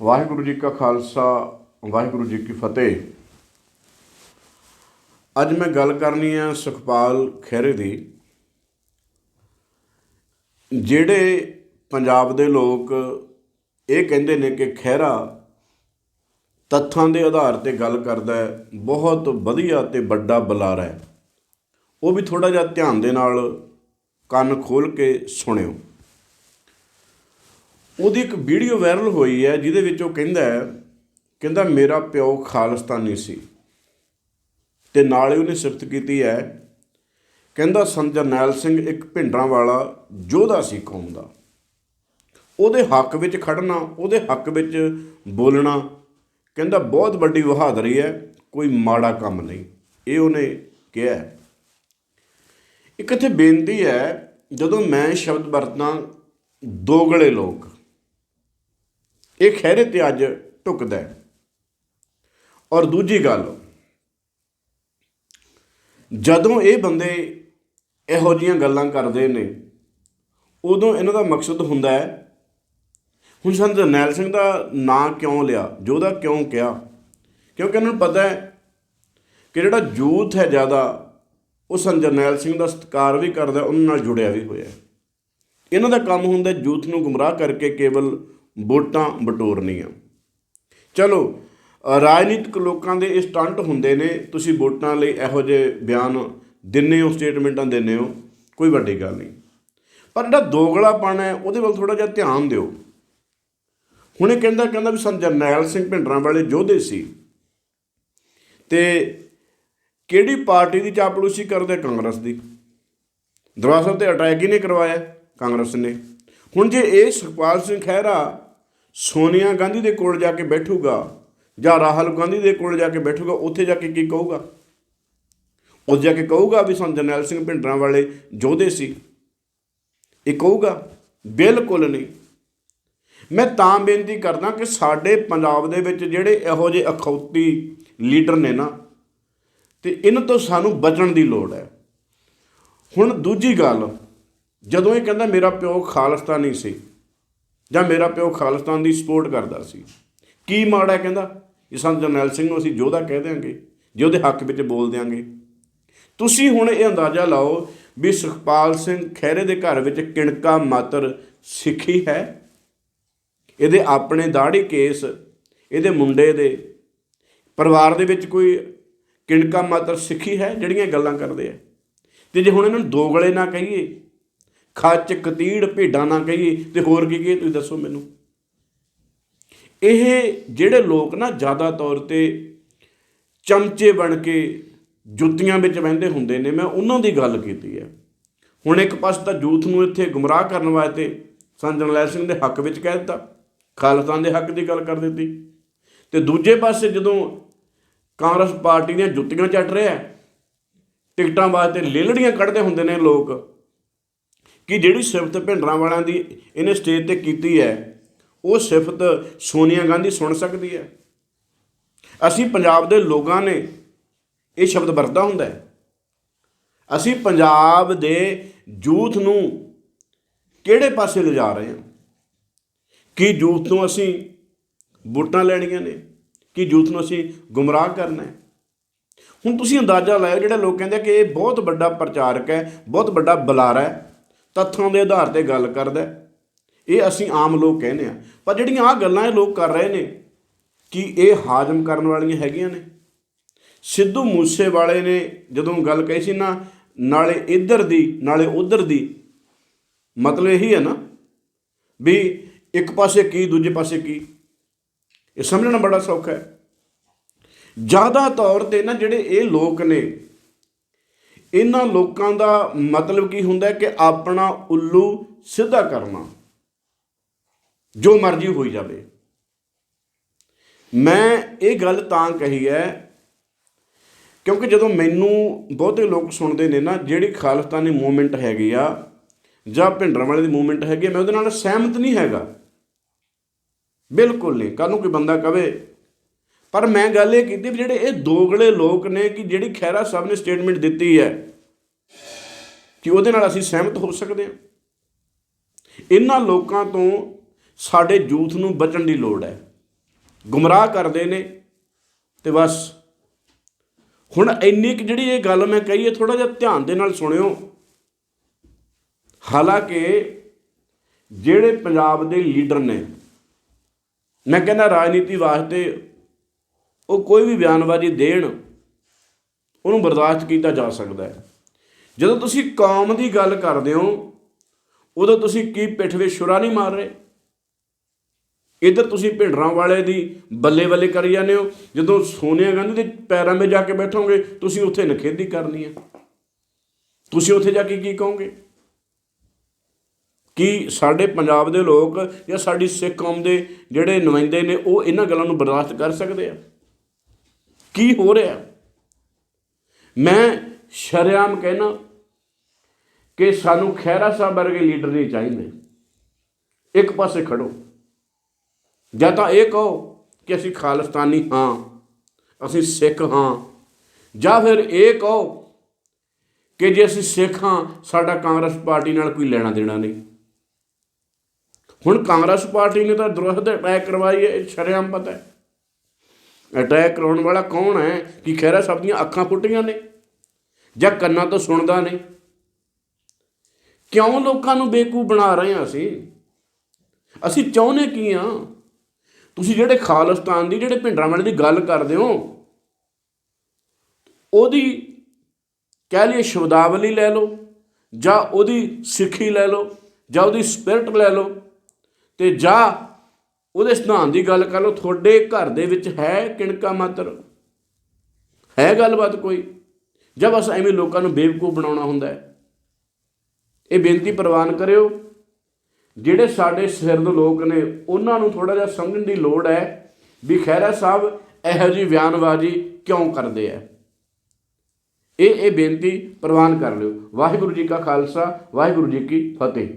ਵਾਹਿਗੁਰੂ ਜੀ ਕਾ ਖਾਲਸਾ, ਵਾਹਿਗੁਰੂ ਜੀ ਕੀ ਫਤਿਹ। ਅੱਜ ਮੈਂ ਗੱਲ ਕਰਨੀ ਹੈ ਸੁਖਪਾਲ ਖਹਿਰੇ ਦੀ, ਜਿਹੜੇ ਪੰਜਾਬ ਦੇ ਲੋਕ ਇਹ ਕਹਿੰਦੇ ਨੇ ਕਿ ਖਹਿਰਾ ਤੱਥਾਂ ਦੇ ਆਧਾਰ ਤੇ ਗੱਲ ਕਰਦਾ ਹੈ, ਬਹੁਤ ਵਧੀਆ ਤੇ ਵੱਡਾ ਬੁਲਾਰਾ ਹੈ। ਉਹ ਵੀ ਥੋੜਾ ਜਿਹਾ ਧਿਆਨ ਦੇ ਨਾਲ ਕੰਨ ਖੋਲ ਕੇ ਸੁਣਿਓ। ਉਹਦੀ ਇੱਕ ਵੀਡੀਓ ਵਾਇਰਲ ਹੋਈ ਹੈ, ਜਿਹਦੇ ਵਿੱਚ ਉਹ ਕਹਿੰਦਾ ਹੈ, ਕਹਿੰਦਾ ਮੇਰਾ ਪਿਓ ਖਾਲਿਸਤਾਨੀ ਸੀ। ਤੇ ਨਾਲ ਹੀ ਉਹਨੇ ਸਿਫਤ ਕੀਤੀ ਹੈ, ਕਹਿੰਦਾ ਸੰਤ ਜਰਨੈਲ ਸਿੰਘ ਇੱਕ ਭਿੰਡਰਾਂ ਵਾਲਾ ਯੋਧਾ ਸੀ ਕੌਮ ਦਾ। ਉਹਦੇ ਹੱਕ ਵਿੱਚ ਖੜਨਾ, ਉਹਦੇ ਹੱਕ ਵਿੱਚ ਬੋਲਣਾ, ਕਹਿੰਦਾ ਬਹੁਤ ਵੱਡੀ ਬਹਾਦਰੀ ਹੈ, ਕੋਈ ਮਾੜਾ ਕੰਮ ਨਹੀਂ। ਇਹ ਉਹਨੇ ਕਿਹਾ ਇੱਕ ਇੱਥੇ ਬੇਨਤੀ ਹੈ, ਜਦੋਂ ਮੈਂ ਸ਼ਬਦ ਵਰਤਾਂ ਦੋਗਲੇ ਲੋਕ ਇਹ ਖਹਿਰੇ ਤੇ ਅੱਜ ਟੁਕਦਾ ਹੈ। ਔਰ ਦੂਜੀ ਗੱਲ, ਜਦੋਂ ਇਹ ਬੰਦੇ ਇਹੋ ਜੀਆਂ ਗੱਲਾਂ ਕਰਦੇ ਨੇ, ਉਦੋਂ ਇਹਨਾਂ ਦਾ ਮਕਸਦ ਹੁੰਦਾ ਹੈ, ਹੁਣ ਸੰਤ ਜਰਨੈਲ ਸਿੰਘ ਦਾ ਨਾਂ ਕਿਉਂ ਲਿਆ ਜੋਧਾ ਕਿਉਂ ਕਿਹਾ? ਕਿਉਂਕਿ ਇਹਨਾਂ ਨੂੰ ਪਤਾ ਹੈ ਕਿ ਜਿਹੜਾ ਯੂਥ ਹੈ ਜ਼ਿਆਦਾ, ਉਹ ਸੰਤ ਜਰਨੈਲ ਸਿੰਘ ਦਾ ਸਤਿਕਾਰ ਵੀ ਕਰਦਾ, ਉਹਨਾਂ ਨਾਲ ਜੁੜਿਆ ਵੀ ਹੋਇਆ ਇਹਨਾਂ ਦਾ ਕੰਮ ਹੁੰਦਾ ਯੂਥ ਨੂੰ ਗੁੰਮਰਾਹ ਕਰਕੇ ਕੇਵਲ ਵੋਟਾਂ ਬਟੋਰਨੀਆਂ ਚਲੋ ਰਾਜਨੀਤਿਕ ਲੋਕਾਂ ਦੇ ਇਹ ਸਟੰਟ ਹੁੰਦੇ ਨੇ, ਤੁਸੀਂ ਵੋਟਾਂ ਲਈ ਇਹੋ ਜਿਹੇ ਬਿਆਨ ਦਿੰਨੇ ਹੋ, ਸਟੇਟਮੈਂਟਾਂ ਦਿੰਨੇ ਹੋ, ਕੋਈ ਵੱਡੀ ਗੱਲ ਨਹੀਂ। ਪਰ ਜਿਹੜਾ ਦੋਗਲਾਪਣ ਹੈ, ਉਹਦੇ ਵੱਲ ਥੋੜਾ ਜਿਹਾ ਧਿਆਨ ਦਿਓ। ਹੁਣੇ ਕਹਿੰਦਾ ਕਹਿੰਦਾ ਵੀ ਸੰਤ ਜਰਨੈਲ ਸਿੰਘ ਭਿੰਡਰਾਂ ਵਾਲੇ ਯੋਧੇ ਸੀ। ਤੇ ਕਿਹੜੀ ਪਾਰਟੀ ਦੀ ਚਾਪਲੂਸੀ ਕਰਦੇ ਕਾਂਗਰਸ ਦੀ? ਦਰਬਾਰ ਸਾਹਿਬ ਤੇ ਅਟੈਕ ਹੀ ਨਹੀਂ ਕਰਵਾਇਆ ਕਾਂਗਰਸ ਨੇ। ਹੁਣ ਜੇ ਇਹ ਸੁਖਪਾਲ ਸਿੰਘ ਖਹਿਰਾ ਸੋਨੀਆ ਗਾਂਧੀ ਦੇ ਕੋਲ ਜਾ ਕੇ ਬੈਠੂਗਾ ਜਾਂ ਰਾਹੁਲ ਗਾਂਧੀ ਦੇ ਕੋਲ ਜਾ ਕੇ ਬੈਠੂਗਾ, ਉੱਥੇ ਜਾ ਕੇ ਕੀ ਕਹੂਗਾ? ਉਹ ਜਾ ਕੇ ਕਹੂਗਾ ਵੀ ਸੰਤ ਜਰਨੈਲ ਸਿੰਘ ਭਿੰਡਰਾਂ ਵਾਲੇ ਯੋਧੇ ਸੀ। ਇਹ ਕਹੂਗਾ, ਬਿਲਕੁਲ ਨਹੀਂ। ਮੈਂ ਤਾਂ ਬੇਨਤੀ ਕਰਦਾ ਕਿ ਸਾਡੇ ਪੰਜਾਬ ਦੇ ਵਿੱਚ ਜਿਹੜੇ ਇਹੋ ਜਿਹੇ ਅਖੌਤੀ ਲੀਡਰ ਨੇ ਨਾ, ਤੇ ਇਹਨਾਂ ਤੋਂ ਸਾਨੂੰ ਬਚਣ ਦੀ ਲੋੜ ਹੈ। ਹੁਣ ਦੂਜੀ ਗੱਲ ਜਦੋਂ ਇਹ ਕਹਿੰਦਾ ਮੇਰਾ ਪਿਓ ਖਾਲਿਸਤਾਨੀ ਸੀ ਜਾਂ ਮੇਰਾ ਪਿਓ ਖਾਲਿਸਤਾਨ ਦੀ ਸਪੋਰਟ ਕਰਦਾ ਸੀ, ਕੀ ਮਾੜਾ ਕਹਿੰਦਾ? ਇਹ ਸੰਤ ਜਰਨੈਲ ਸਿੰਘ ਨੂੰ ਅਸੀਂ ਯੋਧਾ ਕਹਿ ਦਿਆਂਗੇ, ਜੇ ਉਹਦੇ ਹੱਕ ਵਿੱਚ ਬੋਲ ਦਿਆਂਗੇ। ਤੁਸੀਂ ਹੁਣ ਇਹ ਅੰਦਾਜ਼ਾ ਲਾਓ ਵੀ ਸੁਖਪਾਲ ਸਿੰਘ ਖਹਿਰੇ ਦੇ ਘਰ ਵਿੱਚ ਕਿਣਕਾ ਮਾਤਰ ਸਿੱਖੀ ਹੈ? ਇਹਦੇ ਆਪਣੇ ਦਾੜੀ ਕੇਸ, ਇਹਦੇ ਮੁੰਡੇ ਦੇ ਪਰਿਵਾਰ ਦੇ ਵਿੱਚ ਕੋਈ ਕਿਣਕਾ ਮਾਤਰ ਸਿੱਖੀ ਹੈ ਜਿਹੜੀਆਂ ਗੱਲਾਂ ਕਰਦੇ ਆ? ਤੇ ਜੇ ਹੁਣ ਇਹਨਾਂ ਨੂੰ ਦੋ ਗਲੇ ਨਾ ਕਹੀਏ ਖੱਚ ਕਤੀੜ ਭੇਡਾਂ ਨਾ ਕਹੀਏ। ਤੇ ਹੋਰ ਕੀ ਕਹੀਏ, ਤੁਸੀਂ ਦੱਸੋ ਮੈਨੂੰ। ਇਹ ਜਿਹੜੇ ਲੋਕ ਨਾ ਜ਼ਿਆਦਾ ਤੌਰ ਤੇ ਚਮਚੇ ਬਣ ਕੇ ਜੁੱਤੀਆਂ ਵਿੱਚ ਬਹਿੰਦੇ ਹੁੰਦੇ ਨੇ, ਮੈਂ ਉਹਨਾਂ ਦੀ ਗੱਲ ਕੀਤੀ ਹੈ। ਹੁਣ ਇੱਕ ਪਾਸੇ ਤਾਂ ਜੂਥ ਨੂੰ ਇੱਥੇ ਗੁੰਮਰਾਹ ਕਰਨ ਵਾਸਤੇ ਸੰਤ ਜਰਨੈਲ ਸਿੰਘ ਦੇ ਹੱਕ ਵਿੱਚ ਕਹਿ ਦਿੱਤਾ, ਖਾਲਸਾਨ ਦੇ ਹੱਕ ਦੀ ਗੱਲ ਕਰ ਦਿੱਤੀ। ਤੇ ਦੂਜੇ ਪਾਸੇ ਜਦੋਂ ਕਾਂਗਰਸ ਪਾਰਟੀ ਦੀਆਂ ਜੁੱਤੀਆਂ ਚੱਟ ਰਿਹਾ ਟਿਕਟਾਂ ਵਾਸਤੇ ਲੇਲੜੀਆਂ ਕੱਢਦੇ ਹੁੰਦੇ ਨੇ ਲੋਕ ਕਿ ਜਿਹੜੀ ਸਿਫਤ ਭਿੰਡਰਾਂ ਵਾਲਿਆਂ ਦੀ ਇਹਨੇ ਸਟੇਜ ਤੇ ਕੀਤੀ ਹੈ, ਉਹ ਸਿਫਤ ਸੋਨੀਆ ਗਾਂਧੀ ਸੁਣ ਸਕਦੀ ਹੈ। ਅਸੀਂ ਪੰਜਾਬ ਦੇ ਲੋਕਾਂ ਨੇ ਇਹ ਸ਼ਬਦ ਵਰਤਾ ਹੁੰਦਾ ਹੈ। ਅਸੀਂ ਪੰਜਾਬ ਦੇ ਯੂਥ ਨੂੰ ਕਿਹੜੇ ਪਾਸੇ ਲਿਜਾ ਰਹੇ ਹਾਂ? ਕੀ ਯੂਥ ਨੂੰ ਅਸੀਂ ਵੋਟਾਂ ਲੈਣੀਆਂ ਨੇ? ਕੀ ਯੂਥ ਨੂੰ ਅਸੀਂ ਗੁੰਮਰਾਹ ਕਰਨਾ ਹੈ? ਹੁਣ ਤੁਸੀਂ ਅੰਦਾਜ਼ਾ ਲਾਇਓ, ਜਿਹੜੇ ਲੋਕ ਕਹਿੰਦੇ ਕਿ ਇਹ ਬਹੁਤ ਵੱਡਾ ਪ੍ਰਚਾਰਕ ਹੈ, ਬਹੁਤ ਵੱਡਾ ਬੁਲਾਰਾ ਹੈ। ਤੱਥਾਂ ਦੇ ਆਧਾਰ ਤੇ ਗੱਲ ਕਰਦਾ ਇਹ ਅਸੀਂ ਆਮ ਲੋਕ ਕਹਿੰਦੇ ਆ ਪਰ ਜਿਹੜੀਆਂ ਆ ਗੱਲਾਂ ਇਹ ਲੋਕ ਕਰ ਰਹੇ ਨੇ ਕਿ ਇਹ ਹਾਜ਼ਮ ਕਰਨ ਵਾਲੀਆਂ ਹੈਗੀਆਂ ਨੇ। ਸਿੱਧੂ ਮੂਸੇ ਵਾਲੇ ਨੇ ਜਦੋਂ ਗੱਲ ਕਹੀ ਸੀ ਨਾ, ਨਾਲੇ ਇੱਧਰ ਦੀ, ਨਾਲੇ ਉੱਧਰ ਦੀ, ਮਤਲਬ ਇਹੀ ਹੈ ਨਾ ਵੀ ਇੱਕ ਪਾਸੇ ਕੀ, ਦੂਜੇ ਪਾਸੇ ਕੀ। ਇਹ ਸਮਝਣਾ ਬੜਾ ਸੌਖਾ ਹੈ। ਜ਼ਿਆਦਾ ਤੌਰ ਤੇ ਨਾ ਜਿਹੜੇ ਇਹ ਲੋਕ ਨੇ ਇਹਨਾਂ ਲੋਕਾਂ ਦਾ ਮਤਲਬ ਕੀ ਹੁੰਦਾ ਕਿ ਆਪਣਾ ਉੱਲੂ ਸਿੱਧਾ ਕਰਨਾ ਜੋ ਮਰਜ਼ੀ ਹੋਈ ਜਾਵੇ। ਮੈਂ ਇਹ ਗੱਲ ਤਾਂ ਕਹੀ ਹੈ ਕਿਉਂਕਿ ਜਦੋਂ ਮੈਨੂੰ ਬਹੁਤੇ ਲੋਕ ਸੁਣਦੇ ਨੇ ਨਾ ਜਿਹੜੀ ਖਾਲਿਸਤਾਨੀ ਮੂਵਮੈਂਟ ਹੈਗੀ ਆ ਜਾਂ ਭਿੰਡਰਾਂ ਵਾਲੇ ਦੀ ਮੂਵਮੈਂਟ ਹੈਗੀ ਆ, ਮੈਂ ਉਹਦੇ ਨਾਲ ਸਹਿਮਤ ਨਹੀਂ ਹੈਗਾ। ਬਿਲਕੁਲ ਨਹੀਂ। ਕੱਲ ਨੂੰ ਕੋਈ ਬੰਦਾ ਕਵੇ ਪਰ ਮੈਂ ਗੱਲ ਇਹ ਕੀਤੀ ਵੀ ਜਿਹੜੇ ਇਹ ਦੋਗਲੇ ਲੋਕ ਨੇ ਕਿ ਜਿਹੜੀ ਖੈਰਾ ਸਾਹਿਬ ਨੇ ਸਟੇਟਮੈਂਟ ਦਿੱਤੀ ਹੈ, ਕਿ ਉਹਦੇ ਨਾਲ ਅਸੀਂ ਸਹਿਮਤ ਹੋ ਸਕਦੇ ਹਾਂ। ਇਹਨਾਂ ਲੋਕਾਂ ਤੋਂ ਸਾਡੇ ਯੂਥ ਨੂੰ ਬਚਣ ਦੀ ਲੋੜ ਹੈ। ਗੁੰਮਰਾਹ ਕਰਦੇ ਨੇ ਤੇ ਬਸ। ਹੁਣ ਇੰਨੀ ਕੁ ਜਿਹੜੀ ਇਹ ਗੱਲ ਮੈਂ ਕਹੀ ਹੈ ਥੋੜਾ ਜਿਹਾ ਧਿਆਨ ਦੇ ਨਾਲ ਸੁਣਿਓ। ਹਾਲਾਂਕਿ ਜਿਹੜੇ ਪੰਜਾਬ ਦੇ ਲੀਡਰ ਨੇ, ਮੈਂ ਕਹਿੰਦਾ ਰਾਜਨੀਤੀ ਵਾਸਤੇ ਉਹ ਕੋਈ ਵੀ ਬਿਆਨਬਾਜ਼ੀ ਦੇਣ, ਉਹਨੂੰ ਬਰਦਾਸ਼ਤ ਕੀਤਾ ਜਾ ਸਕਦਾ ਹੈ। ਜਦੋਂ ਤੁਸੀਂ ਕੌਮ ਦੀ ਗੱਲ ਕਰਦੇ ਹੋ, ਉਦੋਂ ਤੁਸੀਂ ਕੀ ਪਿੱਠ ਵਿੱਚ ਛੁਰਾ ਨਹੀਂ ਮਾਰ ਰਹੇ? ਇਧਰ ਤੁਸੀਂ ਭਿੰਡਰਾਂ ਵਾਲੇ ਦੀ ਬੱਲੇ ਬੱਲੇ ਕਰੀ ਜਾਂਦੇ ਹੋ। ਜਦੋਂ ਸੋਨੀਆ ਗਾਂਧੀ ਦੇ ਪੈਰਾਂ 'ਤੇ ਜਾ ਕੇ ਬੈਠੋਗੇ, ਤੁਸੀਂ ਉੱਥੇ ਨਖੇਦੀ ਕਰਨੀ ਹੈ। ਤੁਸੀਂ ਉੱਥੇ ਜਾ ਕੇ ਕੀ ਕਹੋਗੇ? ਕੀ ਸਾਡੇ ਪੰਜਾਬ ਦੇ ਲੋਕ ਜਾਂ ਸਾਡੀ ਸਿੱਖ ਕੌਮ ਦੇ ਜਿਹੜੇ ਨੁਮਾਇੰਦੇ ਨੇ, ਉਹ ਇਹਨਾਂ ਗੱਲਾਂ ਨੂੰ ਬਰਦਾਸ਼ਤ ਕਰ ਸਕਦੇ ਆ? ਕੀ ਹੋ ਰਿਹਾ? ਮੈਂ ਸ਼ਰੇਆਮ ਕਹਿਣਾ ਕਿ ਸਾਨੂੰ ਖਹਿਰਾ ਸਾਹਿਬ ਵਰਗੇ ਲੀਡਰ ਨਹੀਂ ਚਾਹੀਦੇ। ਇੱਕ ਪਾਸੇ ਖੜੋ। ਜਾਂ ਤਾਂ ਇਹ ਕਹੋ ਕਿ ਅਸੀਂ ਖਾਲਿਸਤਾਨੀ ਹਾਂ, ਅਸੀਂ ਸਿੱਖ ਹਾਂ, ਜਾਂ ਫਿਰ ਇਹ ਕਹੋ ਕਿ ਜੇ ਅਸੀਂ ਸਿੱਖ ਹਾਂ, ਸਾਡਾ ਕਾਂਗਰਸ ਪਾਰਟੀ ਨਾਲ ਕੋਈ ਲੈਣਾ ਦੇਣਾ ਨਹੀਂ। ਹੁਣ ਕਾਂਗਰਸ ਪਾਰਟੀ ਨੇ ਤਾਂ ਦਰੁਸਤ ਅਟੈਕ ਕਰਵਾਈ ਹੈ ਸ਼ਰੇਆਮ ਪਤਾ ਹੈ। ਅਟੈਕ ਕਰਾਉਣ ਵਾਲਾ ਕੌਣ ਹੈ? ਕਿ ਖੈਰਾ ਸਭ ਦੀਆਂ ਅੱਖਾਂ ਫੁੱਟੀਆਂ ਨੇ। ਜਾਂ ਕੰਨਾਂ ਤੋਂ ਸੁਣਦਾ ਨਹੀਂ। ਕਿਉਂ ਲੋਕਾਂ ਨੂੰ ਬੇਕੂ ਬਣਾ ਰਹੇ ਹਾਂ ਅਸੀਂ? ਅਸੀਂ ਚਾਹੁੰਦੇ ਕੀ ਆ ਤੁਸੀਂ ਜਿਹੜੇ ਖਾਲਿਸਤਾਨ ਦੀ, ਜਿਹੜੇ ਭਿੰਡਰਾਂ ਵਾਲੇ ਦੀ ਗੱਲ ਕਰਦੇ ਹੋ, ਉਹਦੀ ਕਹਿ ਲਈਏ ਸ਼ਬਦਾਵਲੀ ਲੈ ਲਓ, ਜਾਂ ਉਹਦੀ ਸਿੱਖੀ ਲੈ ਲਓ, ਜਾਂ ਉਹਦੀ ਸਪਿਰਟ ਲੈ ਲਓ, ਤੇ ਜਾਂ ਉਹਦੇ ਸਿਧਾਂਤ ਦੀ ਗੱਲ ਕਰ ਲਓ, ਤੁਹਾਡੇ ਘਰ ਦੇ ਵਿੱਚ ਹੈ ਕਿਣਕਾ ਮਾਤਰ? ਹੈ ਗੱਲਬਾਤ ਕੋਈ? ਜਾਂ ਬਸ ਐਵੇਂ ਲੋਕਾਂ ਨੂੰ ਬੇਵਕੂਫ ਬਣਾਉਣਾ ਹੁੰਦਾ ਹੈ? ਇਹ ਬੇਨਤੀ ਪ੍ਰਵਾਨ ਕਰਿਓ, ਜਿਹੜੇ ਸਾਡੇ ਸਿਰ ਦੇ ਲੋਕ ਨੇ, ਉਹਨਾਂ ਨੂੰ ਥੋੜਾ ਜਿਹਾ ਸਮਝਣ ਦੀ ਲੋੜ ਹੈ ਵੀ ਖੈਰਾ ਸਾਹਿਬ, ਇਹੋ ਜਿਹੀ ਬਿਆਨਬਾਜ਼ੀ ਕਿਉਂ ਕਰਦੇ ਆ? ਇਹ ਇਹ ਬੇਨਤੀ ਪ੍ਰਵਾਨ ਕਰ ਲਿਓ। ਵਾਹਿਗੁਰੂ ਜੀ ਕਾ ਖਾਲਸਾ, ਵਾਹਿਗੁਰੂ ਜੀ ਕੀ ਫਤਿਹ।